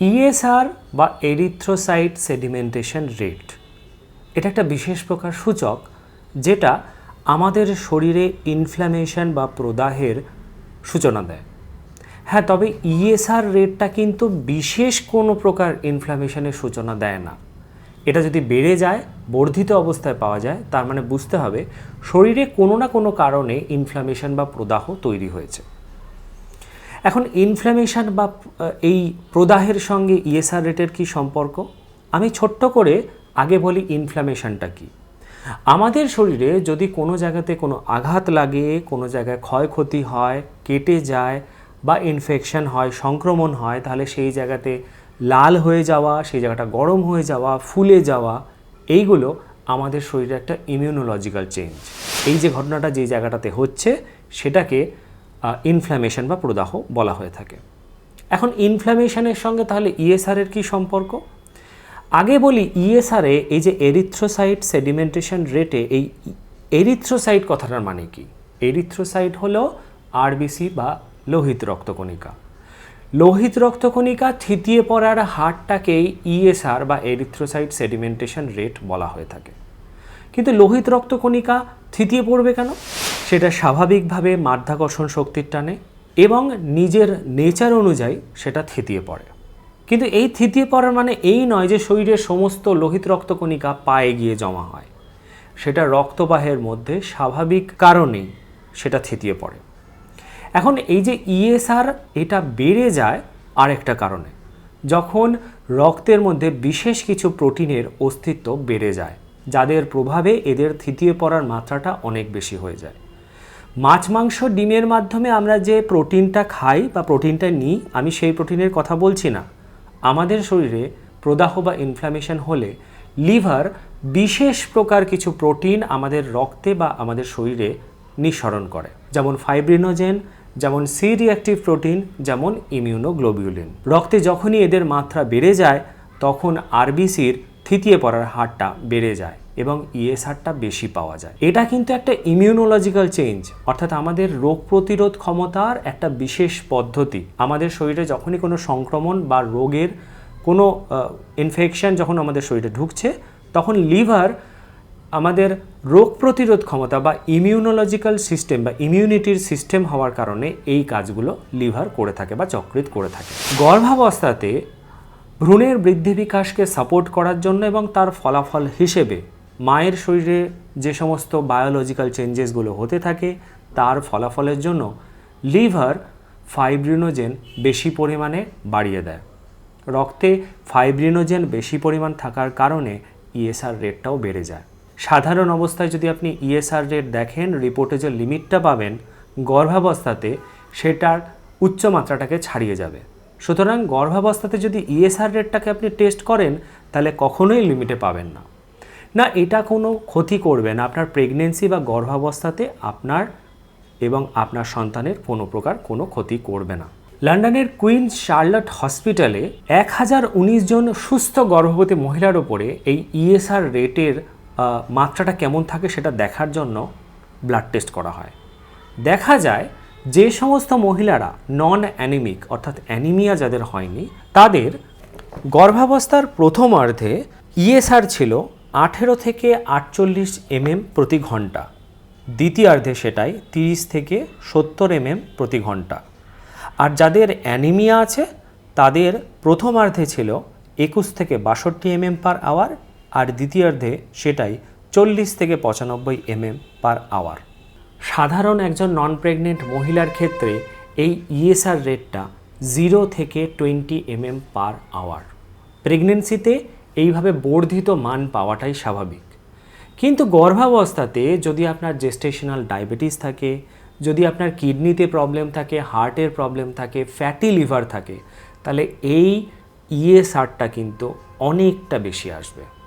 ESR বা erythrocyte sedimentation rate এটা একটা বিশেষ প্রকার সূচক যেটা আমাদের শরীরে ইনফ্ল্যামেশন বা প্রদাহের সূচনা দেয়। হ্যাঁ তবে ইএসআর রেটটা কিন্তু বিশেষ কোনো প্রকার ইনফ্ল্যামেশনের সূচনা দেয় না। এটা যদি বেড়ে যায়, বর্ধিত অবস্থায় পাওয়া যায়, তার মানে বুঝতে হবে শরীরে কোনো না কোনো কারণে ইনফ্ল্যামেশন বা প্রদাহ তৈরি হয়েছে। এখন ইনফ্ল্যামেশন বা এই প্রদাহের সঙ্গে ইএসআর রেটের কি সম্পর্ক? আমি ছোট্ট করে আগে বলি ইনফ্ল্যামেশনটা কি। আমাদের শরীরে যদি কোনো জায়গাতে কোনো আঘাত লাগে, কোনো জায়গায় ক্ষয়ক্ষতি হয়, কেটে যায় বা ইনফেকশন হয়, সংক্রমণ হয়, তাহলে সেই জায়গাতে লাল হয়ে যাওয়া, সেই জায়গাটা গরম হয়ে যাওয়া, ফুলে যাওয়া, এইগুলো আমাদের শরীরে একটা ইমিউনোলজিক্যাল চেঞ্জ এই যে ঘটনাটা যে জায়গাটাতে হচ্ছে, সেটাকে ইনফ্ল্যামেশন বা প্রদাহ বলা হয়ে থাকে। এখন ইনফ্ল্যামেশনের সঙ্গে তাহলে ইএসআর এর কি সম্পর্ক? আগে বলি ইএসআরে এই যে এরিথ্রোসাইট সেডিমেন্টেশন রেটে এই এরিথ্রোসাইট কথাটার মানে কি? এরিথ্রোসাইট হলো আরবিসি বা লোহিত রক্তকণিকা। লোহিত রক্তকণিকা থিতিয়ে পড়ার হারটাকেই ইএসআর বা এরিথ্রোসাইট সেডিমেন্টেশন রেট বলা হয়ে থাকে। কিন্তু লোহিত রক্তকণিকা থিতিয়ে পড়বে কেন? সেটা স্বাভাবিকভাবে মাধ্যাকর্ষণ শক্তির টানে এবং নিজের নেচার অনুযায়ী সেটা থিতিয়ে পড়ে। কিন্তু এই থিতিয়ে পড়ার মানে এই নয় যে শরীরের সমস্ত লোহিত রক্তকণিকা পায়ে গিয়ে জমা হয়। সেটা রক্তবাহের মধ্যে স্বাভাবিক কারণেই সেটা থিতিয়ে পড়ে। এখন এই যে ইএসআর এটা বেড়ে যায় আরেকটা কারণে। যখন রক্তের মধ্যে বিশেষ কিছু প্রোটিনের অস্তিত্ব বেড়ে যায়, যাদের প্রভাবে এদের থিতিয়ে পড়ার মাত্রাটা অনেক বেশি হয়ে যায়। মাছ, মাংস, ডিমের মাধ্যমে আমরা যে প্রোটিনটা খাই বা প্রোটিনটা নিই, আমি সেই প্রোটিনের কথা বলছি না। আমাদের শরীরে প্রদাহ বা ইনফ্ল্যামেশন হলে লিভার বিশেষ প্রকার কিছু প্রোটিন আমাদের রক্তে বা আমাদের শরীরে নিঃসরণ করে। যেমন ফাইব্রিনোজেন যেমন সি রিঅ্যাক্টিভ প্রোটিন যেমন ইমিউনোগ্লোবিউলিন রক্তে যখনই এদের মাত্রা বেড়ে যায়, তখন আরবিসির থিতিয়ে পড়ার হারটা বেড়ে যায় এবং ইএসআরটা বেশি পাওয়া যায়। এটা কিন্তু একটা ইমিউনোলজিক্যাল চেঞ্জ অর্থাৎ আমাদের রোগ প্রতিরোধ ক্ষমতার একটা বিশেষ পদ্ধতি। আমাদের শরীরে যখনই কোনো সংক্রমণ বা রোগের কোনো ইনফেকশন যখন আমাদের শরীরে ঢুকছে, তখন লিভার আমাদের রোগ প্রতিরোধ ক্ষমতা বা ইমিউনোলজিক্যাল সিস্টেম বা ইমিউনিটির সিস্টেম হওয়ার কারণে এই কাজগুলো লিভার করে থাকে বা চক্রিত করে থাকে। গর্ভাবস্থাতে ভ্রূণের বৃদ্ধি বিকাশকে সাপোর্ট করার জন্য এবং তার ফলাফল হিসেবে মায়ের শরীরে যে সমস্ত বায়োলজিক্যাল চেঞ্জেসগুলো হতে থাকে, তার ফলাফলের জন্য লিভার ফাইব্রিনোজেন বেশি পরিমাণে বাড়িয়ে দেয়। রক্তে ফাইব্রিনোজেন বেশি পরিমাণ থাকার কারণে ইএসআর রেটটাও বেড়ে যায়। সাধারণ অবস্থায় যদি আপনি ইএসআর রেট দেখেন রিপোর্টে যে লিমিটটা পাবেন, গর্ভাবস্থাতে সেটার উচ্চ মাত্রাটাকে ছাড়িয়ে যাবে। সুতরাং গর্ভাবস্থাতে যদি ইএসআর রেটটাকে আপনি টেস্ট করেন, তাহলে কখনোই লিমিটে পাবেন না। না, এটা কোনো ক্ষতি করবে না। আপনার প্রেগনেন্সি বা গর্ভাবস্থাতে আপনার এবং আপনার সন্তানের কোনো প্রকার কোনো ক্ষতি করবে না। লন্ডনের কুইন শার্লট হসপিটালে এক হাজার উনিশ জন সুস্থ গর্ভবতী মহিলার ওপরে এই ইএসআর রেটের মাত্রাটা কেমন থাকে সেটা দেখার জন্য ব্লাড টেস্ট করা হয়। দেখা যায় যে সমস্ত মহিলারা নন অ্যানিমিক অর্থাৎ অ্যানিমিয়া যাদের হয়নি, তাদের গর্ভাবস্থার প্রথমার্ধে ইএসআর ছিল আঠেরো থেকে আটচল্লিশ এমএম প্রতি ঘণ্টা। দ্বিতীয়ার্ধে সেটাই তিরিশ থেকে সত্তর এমএম প্রতি ঘণ্টা। আর যাদের অ্যানিমিয়া আছে, তাদের প্রথমার্ধে ছিল একুশ থেকে বাষট্টি এমএম পার আওয়ার আর দ্বিতীয়ার্ধে সেটাই চল্লিশ থেকে পঁচানব্বই এমএম পার আওয়ার সাধারণ একজন নন প্রেগনেন্ট মহিলার ক্ষেত্রে এই ইএসআর রেটটা জিরো থেকে টোয়েন্টি এমএম পার আওয়ার প্রেগনেন্সিতে এইভাবে বর্ধিত মান পাওয়াটাই স্বাভাবিক। কিন্তু গর্ভাবস্থাতে যদি আপনার জেস্টেশনাল ডায়াবেটিস থাকে, যদি আপনার কিডনিতে প্রবলেম থাকে হার্টের প্রবলেম থাকে ফ্যাটি লিভার থাকে, তাহলে এই ইএসআরটা কিন্তু অনেকটা বেশি আসবে।